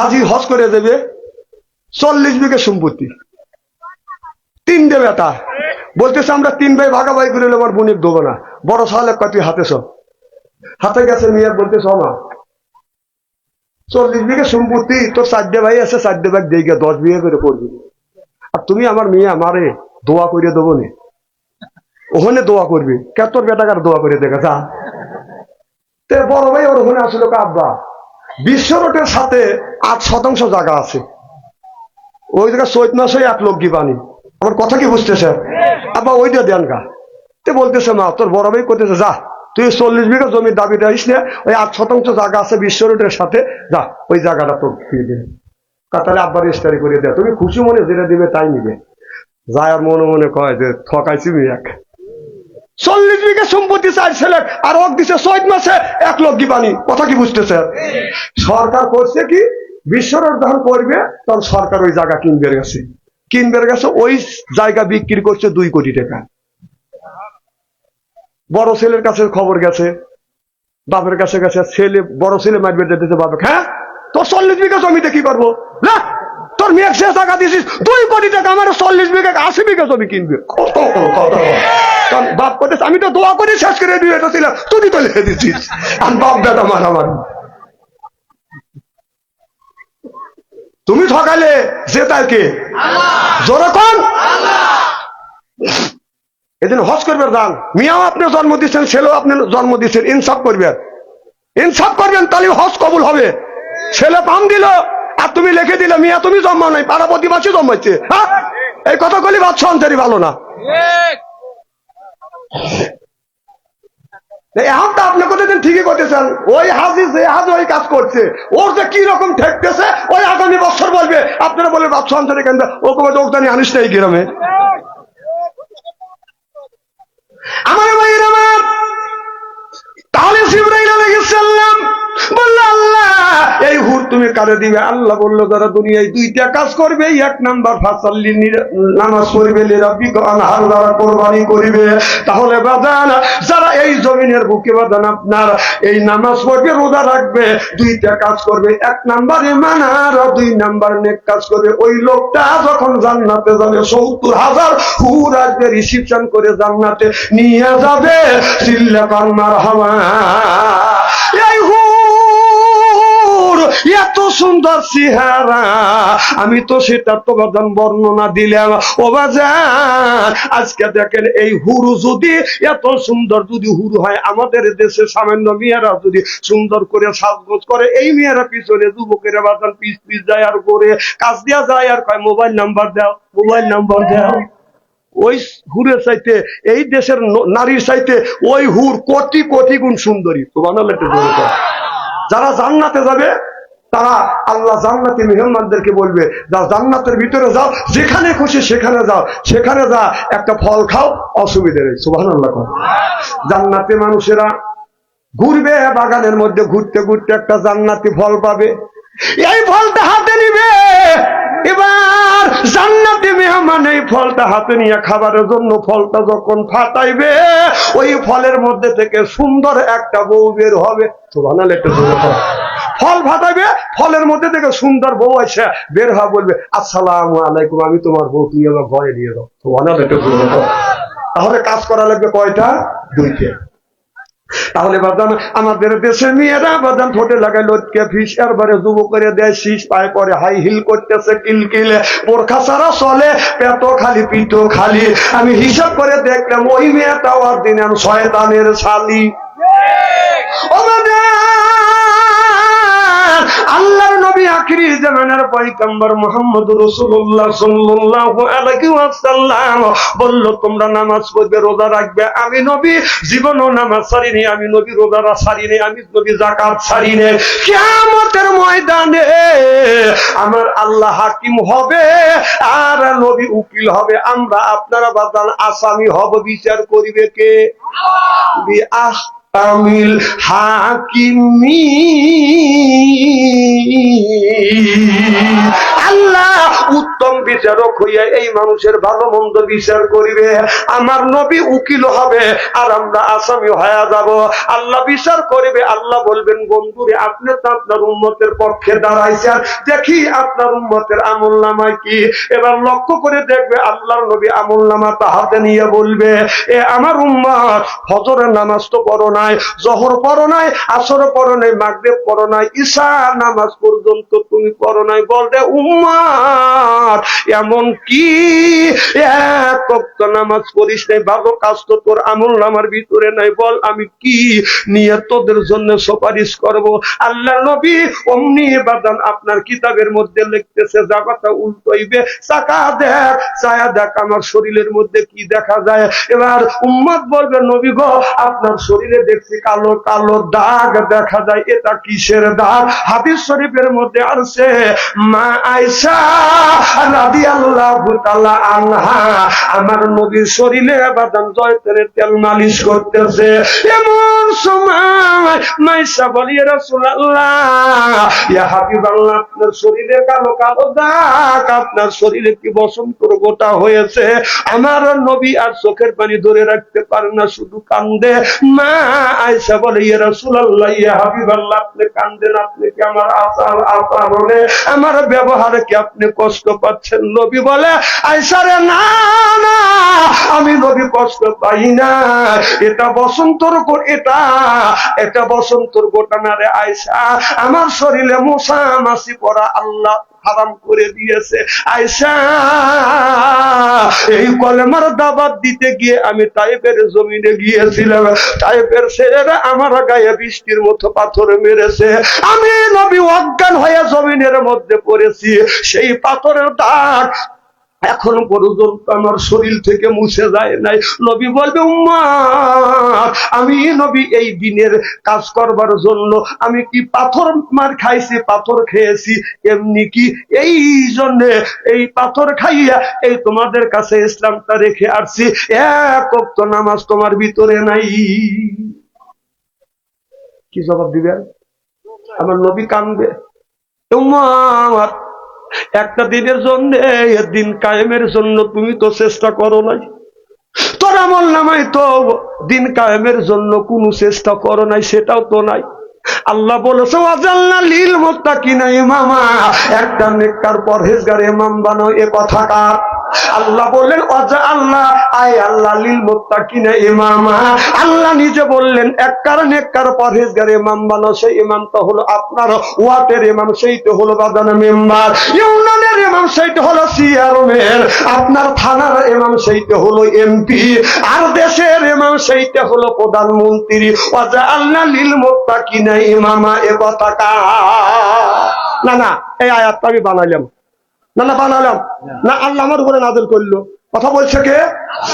হাজি হজ করে দেবে, চল্লিশ বিঘে সম্পত্তি। তিনটে বেটা। বলতেছে, আমরা তিন ভাই ভাগাভাগি করে আমার বোনের দেবো না। বড় সালে কত হাতে সব হাতে গেছে মেয়ে বলতেছে মা, চল্লিশ বিঘে সম্পত্তি, তোর চারটে ভাই আছে, চারটে দিয়ে গিয়ে দশ বিঘে করে করবি। আর তুমি আমার মেয়ে, আমারে দোয়া করে দেবো নে। ওখানে দোয়া করবি। কে তোর বেটাকার দোয়া করে দেখা, যা। তে বড় ভাই ওর ওখানে আসলো আব্বা বিশ্ব রোডের সাথে আট শতাংশ জায়গা আছে। ওই জায়গায় চৈত মাসে এক লোক পানি আমার কথা কি বুঝতেছে? আব্বা ওইটা দেন গা। তে বলতেছে, মা, তোর বড় ভাই করতেছে যা, তুই চল্লিশ বিঘা জমির দাবি দিস না, ওই আট শতাংশ জায়গা আছে বিশ্ব রোডের সাথে, যা, ওই জায়গাটা তোর দিয়ে দে। তাহলে আব্বার রেজিস্টারি করে দেয় তুমি খুশি মনে যেটা দিবে তাই নিবে। যায় আর মনে মনে কয় যে, ঠকাইছি এক। চল্লিশ বিঘা সম্পত্তি চার ছেলে আর অক দিছে চৈত মাসে এক লোক পানি কথা কি বুঝতেছে? সরকার করছে কি? বিশ্ব রোড যখন করবে, তখন সরকার ওই জায়গা কিনবে গেছে। কিনবে গেছে, ওই জায়গা বিক্রি করছে দুই কোটি টাকা। বড় ছেলের কাছে খবর গেছে, বাপের কাছে গেছে, ছেলে বড় ছেলে মারবে দিতেছে বাপে হ্যাঁ? তোর চল্লিশ বিঘা জমিতে কি করব? না! তোর মেয়ে সে টাকা দিছিস দুই কোটি টাকা আমার চল্লিশ বিঘা আশি বিঘা জমি কিনবে। কত কত কারণ বাপ করতেছে আমি তো দোয়া করে শেষ করে দিয়ে এসেছিলাম তুই তো লিখে দিচ্ছিস আর বাপ দাদা মারামারি তুমি ঠকালে যে তার কে জোরে কোন। এদিন হজ করবেন দান মিয়াও আপনি জন্ম দিচ্ছেন ছেলেও আপনি জন্ম দিচ্ছেন ইনসাফ করবেন। ইনসাফ করবেন তাহলে হজ কবুল হবে। ছেলে পাম দিল আর তুমি লিখে দিলে মিয়া, তুমি জন্ম নাই, পাড়া প্রতিবাসী জন্মাচ্ছে হ্যাঁ? এই কথা বলি বাচ্চা অন্তরি ভালো না। ঠিকই করতেছেন? ওই হাজি যে ওই কাজ করছে, ওর যে কি রকম ঠেকতেছে, ওই আগামী বছর বলবে। আপনারা ও আনিস না এই গ্রামে। আমার তাহলে সালাম তুমি কারে দিবে? আল্লাহ বলল, যারা দুনিয়ায় দুইটা কাজ করবে, এক নাম্বার ফাসাল্লি নামাজ পড়বে যারা কোরবানি করবে। তাহলে বাজান, যারা এই জমিনের বুকে বাজান, আপনার এই নামাজ পড়বে, রোজা রাখবে, দুইটা কাজ করবে, এক নাম্বার ইমান দুই নাম্বার নেক কাজ করবে। ওই লোকটা যখন জান্নাতে যাবে, সত্তর হাজার হুর আসবে রিসিপশন করে জান্নাতে নিয়ে যাবে। চিল্লা কান্নার হাওয়া এই হুর এত সুন্দর চেহারা। আমি তো সেটা তো বাজান বর্ণনা দিলাম। ও বাজান, আজকে দেখেন এই হুরু যদি এত সুন্দর যদি হুরু হয়, আমাদের দেশে সামান্য মেয়েরা যদি সুন্দর করে সাজগোজ করে, এই মেয়েরা পিছনে যুবকেরা বাজান পিস পিস যায় আর করে, কাজ দেওয়া যায় আর কয়, মোবাইল নাম্বার দাও, মোবাইল নাম্বার দাও। ওই হুরের চাইতে, এই দেশের নারীর চাইতে ওই হুর কোটি কোটি গুণ সুন্দরী। তোমার যারা জান্নাতে যাবে তারা আল্লাহ জান্নাতি মেহমানদেরকে বলবে যা জান্নাতের ভিতরে যাও, যেখানে খুশি সেখানে যাও, সেখানে যা, একটা ফল খাও, অসুবিধে নেই। সুবাহ জান্নাতে মানুষেরা ঘুরবে বাগানের মধ্যে, ঘুরতে ঘুরতে একটা জান্নাতি ফল পাবে। এই ফলটা হাতে নিবে। এবার জান্নাতি মেহমান এই ফলটা হাতে নিয়ে খাবারের জন্য ফলটা যখন ফাটাইবে, ওই ফলের মধ্যে থেকে সুন্দর একটা বউ বের হবে। সুবহানাল্লাহ, একটু। ফল ফাটাইবে ফলের মধ্যে থেকে সুন্দর বউ এসে বের হওয়া বলবে আসসালামু আলাইকুম আমি তোমার বউ তুমি আমার ঘরে নিয়ে একটু জোরে বলো। তাহলে কাজ করা লাগবে কয়টা? দুইটা। তাহলে বাদান আমাদের দেশের মেয়েরা বাদান ঠোঁটে লাগায় লটকে ফিস এরবারে যুব করে দেয় শীষ পায়ে পরে হাই হিল করতেছে কিলকিলে। বোরখা সারা চলে পেট খালি পিঠ খালি। আমি হিসাব করে দেখলাম ওই মেয়েটা আর দিন শয়তানের শালি। ও আল্লাহর নবী আখিরি জামানার পয়গম্বর মুহাম্মদ রাসূলুল্লাহ সাল্লাল্লাহু আলাইহি ওয়াসাল্লাম বলল তোমরা নামাজ পড়বে রোজা রাখবে। আমি নবী জীবনও নামাজ ছাড়িনি। আমি নবী রোজা ছাড়িনি। আমি নবী যাকাত ছাড়িনি। কিয়ামতের ময়দানে আমার আল্লাহ হাকিম হবে আর নবী উকিল হবে। আমরা আপনারা বাদান আসামি হব। বিচার করিবে কে? বি তামিল হাকিমি। আল্লাহ উত্তম বিচারক হইয়া এই মানুষের ভালো মন্দ বিচার করিবে। আমার নবী উকিল হবে আর আমরা আসামি হয়ে যাব। আল্লাহ বিচার করিবে। আল্লাহ বলবেন, বন্ধুরে, আপনি তো আপনার উন্মতের পক্ষে দাঁড়াইছেন। দেখি আপনার উন্মতের আমল নামায় কি? এবার লক্ষ্য করে দেখবে আল্লাহর নবী আমল নামা হাতে নিয়ে বলবে, এ আমার উম্মত, ফজরের নামাজ তো পড়ো নাই জহর পড়ো নাই আসর পড়ো নাই মাগরেব পড়ো নাই ঈশা নামাজ পর্যন্ত তুমি পড়ো নাই বলতে উম্মত এমন কি? এক নামাজ পড়িস নাই, ভালো কাজ তো তোর আমল নামার ভিতরে নাই, বল আমি কি নিয়ে তোদের জন্য সুপারিশ করব? আল্লাহ নবী অমনি বাদান আপনার কিতাবের মধ্যে লিখতেছে জাগাটা উল্টাইবে চাকা দেখ ছায়া দেখ আমার শরীরের মধ্যে কি দেখা যায়। এবার উম্মত বলবে, নবী গো, আপনার শরীরে দেখছি কালো কালো দাগ দেখা যায়। এটা কিসের দাগ? হাদিস শরীফের মধ্যে আসছে মা আয়সা রাদিয়াল্লাহু তাআলা আনহা আমার নবীর শরীরে বাদাম জয়তের তেল মালিশ করতেছে। এমন সময় মাইসা বলি রাসূলুল্লাহ, ইয়া হাবিবাল্লাহ, আপনার শরীরে কালো কালো দাগ, আপনার শরীরে কি বসন্তর গোটা হয়েছে? আমার নবী আর চোখের পানি ধরে রাখতে পারে না, শুধু কান্দে। মা আয়সা বলে, ইয়া আপনি কান্দেন, আপনি কি আমার আচার আমার ব্যবহারে কি আপনি কষ্ট পাচ্ছেন? বলে আয়সা রে, না না, আমি নবী কষ্ট পাই না। এটা বসন্তর এটা এটা বসন্তর গোটা না রে আয়সা আমার শরীরে মশা মাসি পড়া আল্লাহ হারাম করে দিয়েছে। আয়সা এই কলেমার দাবাত দিতে গিয়ে আমি টাইপের জমিনে গিয়েছিলাম। টাইপের ছেলেরা আমার গায়ে বৃষ্টির মতো পাথর মেরেছে। আমি নবী অজ্ঞান হয়ে জমিনের মধ্যে পড়েছি। সেই পাথরের দাগ এখন পর্যন্ত আমার শরীর থেকে মুছে যায় নাই। নবী বলবে, উম্মা, আমি নবী এই দিনের কাজ করবার জন্য আমি কি পাথর মার খাইছি, পাথর খেয়েছি? এমনি কি এই জন্য এই পাথর খাইয়া এই তোমাদের কাছে ইসলামটা রেখে আসছি। এক ওয়াক্ত নামাজ তোমার ভিতরে নাই। কি জবাব দিবেন আমার নবী কানবে, উম্মা একটা দিনের জন্য দিন কায়েমের জন্য তুমি তো চেষ্টা করো নাই। তোর আমল নামাই তো দিন কায়েমের জন্য কোন চেষ্টা করো নাই, সেটাও তো নাই। আল্লাহ বলেছে ওয়াজাল্লা লীল মুত্তাকিনা ইমামা। একটা নেককার পরহেজগার ইমাম বানাও, এ কথাটা আল্লাহ বললেন, অজা আল্লাহ, আয় আল্লাহ, লীল মুত্তাকিনা ইমামা। আল্লাহ নিজে বললেন এককার নেককার পরহেজগার ইমাম বানাও সেই ইমামটা হলো আপনার ওয়াটের ইমাম সেইটা হলো বাদানা মেম্বার। ইউনিয়নের ইমাম সেইটা হলো সিআরএমের আপনার থানার ইমাম সেইটা হলো এমপি। আর দেশের ইমাম সেইটা হলো প্রধানমন্ত্রী অজা আল্লাহ, লীল মুত্তাকিনা ইমামা, এ কথা না না, এই আয়াতটা আমি বানাইলাম। না না, বানালাম। না, আল্লাহ আমার উপরে নাজল করল। কথা বলছে কে?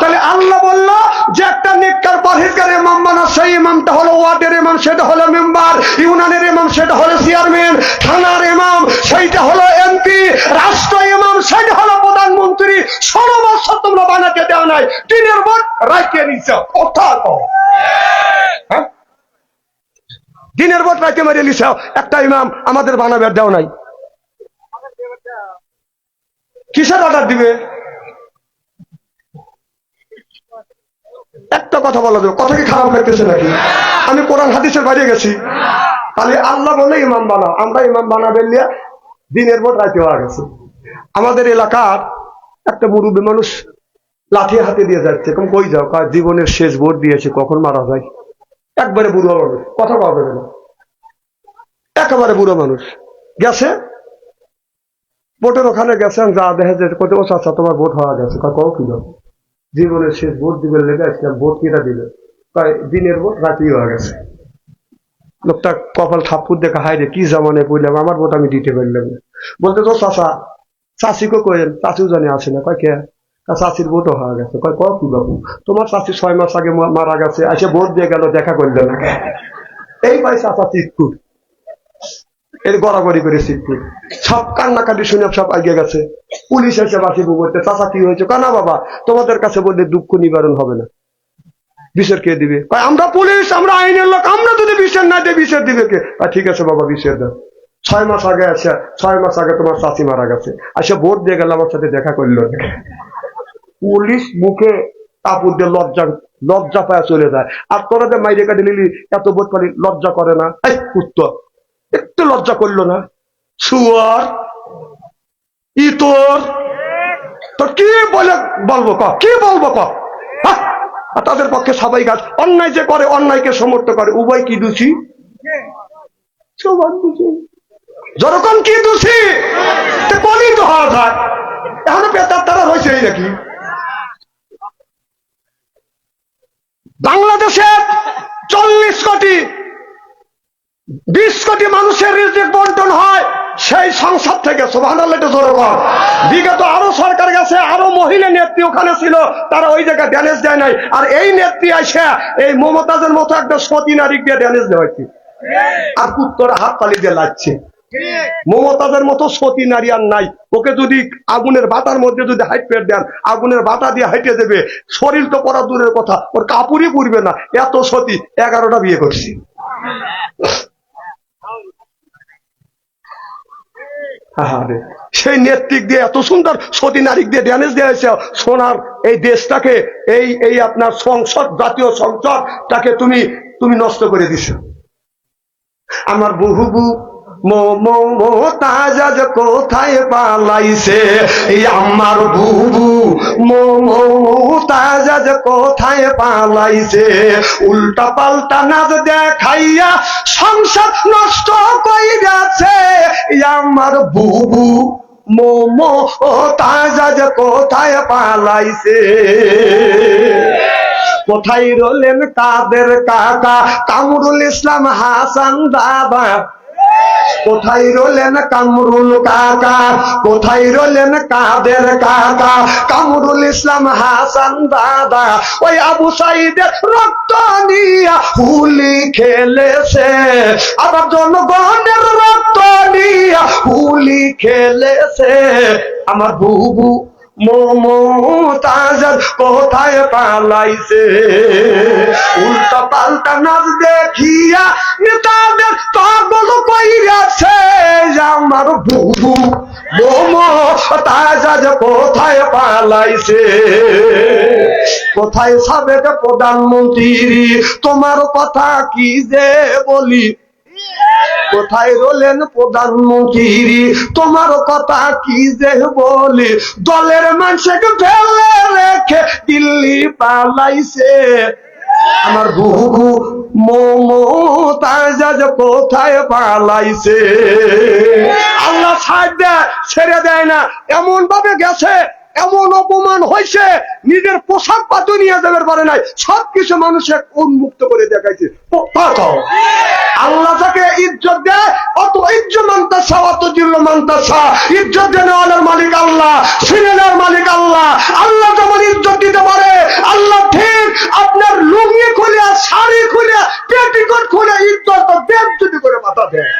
তাহলে আল্লাহ বলল যে একটা নেককার পরহেজগার ইমাম বানা সেই ইমামটা হলো ওয়ার্ডের ইমাম, সেটা হলো মেম্বার ইউনিয়নের ইমাম, সেটা হলো চেয়ারম্যান, থানার ইমাম, সেইটা হলো এমপি, রাষ্ট্র ইমাম সেটা হলো প্রধানমন্ত্রী। ষোলো বছর তোমরা বানাতে দেওয়া নাই টিনের বোর্ড রাখিয়ে নিচ্ছ কথা হ্যাঁ? দিনের বোর্ড রাখতে মারিয়ে নিছ। একটা ইমাম আমাদের বানাবে দেওয়া নাই। কিসের অর্ডার দিবে? একটা কথা বলা যাবে কথা কি খারাপ লাগতেছে নাকি? আমি কোরআন, হাদিসের বাইরে গেছি। তাহলে আল্লাহ বলে ইমাম বানাও। আমরা ইমাম বানাবেন নিয়ে দিনের পর রাতে হওয়া গেছে। আমাদের এলাকার একটা মুরুবী মানুষ লাঠি হাতে দিয়ে যাচ্ছে। কম কই যাও কার জীবনের শেষ ভোট দিয়েছে, কখন মারা যায়? একবারে বুড়ো মানুষ, কথা যাবে না। একেবারে বুড়ো মানুষ। গেছে? ভোটের ওখানে গেছেন, যা দেখা যায় কত ও চাচা তোমার ভোট হওয়া গেছে। কও, কি? জীবনের শেষ ভোট দিবে লেগে আসলাম ভোট কিনা দিবে? কয়, দিনের ভোট রাতি হয়ে গেছে। লোকটা কপাল থাপ্পুর দেখা হাই রে, কি জামানে পড়লাম আমার ভোট আমি দিতে পারলাম না। বলতে তো চাচা, চাষিকে কয়েন চাষিও জানে আসে না। কয়, কে? চাষির ভোটও হয়ে গেছে। কয় ক কি বাবু তোমার চাষি ছয় মাস আগে মারা গেছে এসে ভোট দিয়ে গেল, দেখা করলে না। এই পাই চাচা চিৎকুট এর গড়াগড়ি করে চিৎকুট সব কান্নাকাটি শুনে সব আগে গেছে। পুলিশ এসে বাসি বলতে চাচা, কি হয়েছে? কানা বাবা, তোমাদের কাছে বললে দুঃখ নিবারণ হবে না। বিচার কে দিবে? আমরা পুলিশ, আমরা আইনের লোক, আমরা যদি বিচার না দিই বিচার দিবে কে? ঠিক আছে, বাবা বিচার দাও। ছয় মাস আগে আসে, ছয় মাস আগে তোমার চাচি মারা গেছে। আসে ভোট দিয়ে গেল, আমার সাথে দেখা করল। পুলিশ মুখে কাপড় দিয়ে লজ্জা লজ্জা পায় চলে যায়। আর তোরা যে মাইরে কাটে নিলি এত বোধ করি লজ্জা করে না? এই, উত্তর একটু লজ্জা করল না। সুয়ার ইতর। তো কি বলে বলব ক? কি বলব ক? হ্যাঁ? তাদের পক্ষে সবাই গাছ অন্যায় যে করে, অন্যায়কে সমর্থ করে। উভয় কি দোষী? যখন কি দোষী বলি তো হওয়া যায় এখনও পেতার তারা হয়েছে এই নাকি? বাংলাদেশের চল্লিশ কোটি বিশ কোটি মানুষের রিজিক বন্টন হয়, সেই সংসদ থেকে বিগত আরও সরকার গেছে, আরও মহিলা নেত্রী ওখানে ছিল, তারা ওই জায়গায় ড্যানেজ দেয় নাই। আর এই নেত্রী আসে এই মমতাজের মতো একটা সতী দিয়ে ড্যানেজ দেওয়া আর হাত তালি দিয়ে লাগছে মমতাজের মতো সতী নারী আর নাই। ওকে যদি আগুনের বাতার মধ্যে যদি হাইট পেট দেন, আগুনের বাতা দিয়ে হাইটে দেবে, শরীর তো পড়া দূরের কথা, ওর কাপড়ই পুরবে না। এত সতী, এগারোটা বিয়ে করছি। সেই নেত্রিক দিয়ে এত সুন্দর সতী নারীক দিয়ে ড্যামেজ দেওয়া হয়েছে, সোনার এই দেশটাকে, এই এই আপনার সংসদ, জাতীয় সংসদটাকে তুমি তুমি নষ্ট করে দিছো। আমার বহুবু মোতাজ কোথায় পালাইছে? আমার বুবু মোতাজ কোথায় পালাইছে? উল্টা পাল্টা নাচ দেখাইয়া সংসার নষ্ট কইরাছে আমার বুবু মোমো তাজাজ কোথায় পালাইছে? কোথায় রলেন কাদের কাকা? কামরুল ইসলাম হাসান দাদা কোথায় রলেন কামরুল কাকা? কোথায় রলেন কাদের কাকা? কামরুল ইসলাম হাসান দাদা, ওই আবু সাইদের রক্ত নিয়া হুলি খেলেছে। আবার জনগণের রক্ত নিয়া হুলি খেলেছে। আমার বুবু মমতাজ কোথায় পালাইছে। উল্টা পাল্টা নাচ দেখিয়া নেতাদের পাগল কইরাছে আমার বুবু মমতাজ কোথায় পালাইছে। কোথায় সাবেক প্রধানমন্ত্রী, তোমার কথা কি যে বলি? কোথায় রলেন প্রধানমন্ত্রী? তোমার কথা কি যে বলে? দলের মানুষকে ফেলে রেখে দিল্লি পালাইছে। আমার বুবু মমতাজ কোথায় পালাইছে? আল্লাহ ছাড় দেয়, ছেড়ে দেয় না। এমন ভাবে গেছে, এমন অপমান হয়েছে, নিজের পোশাক পাতু নিয়ে যাবে পারে নাই। সবকিছু মানুষের উন্মুক্ত করে দেখাইছে। আল্লাহ তাকে ইজ্জত দেয়, অত ইজ্জত মানতাসা, অত জিল্ল মানতাসা। ইজ্জত দেন আলার মালিক আল্লাহ সিনেমার মালিক আল্লাহ। আল্লাহ যেমন ইজ্জত দিতে পারে, আল্লাহ ঠিক আপনার লুঙ্গি খুলে শাড়ি খুলে পেটিকোট খুলে ইজ্জত দেব যদি করে মাথা দেয়।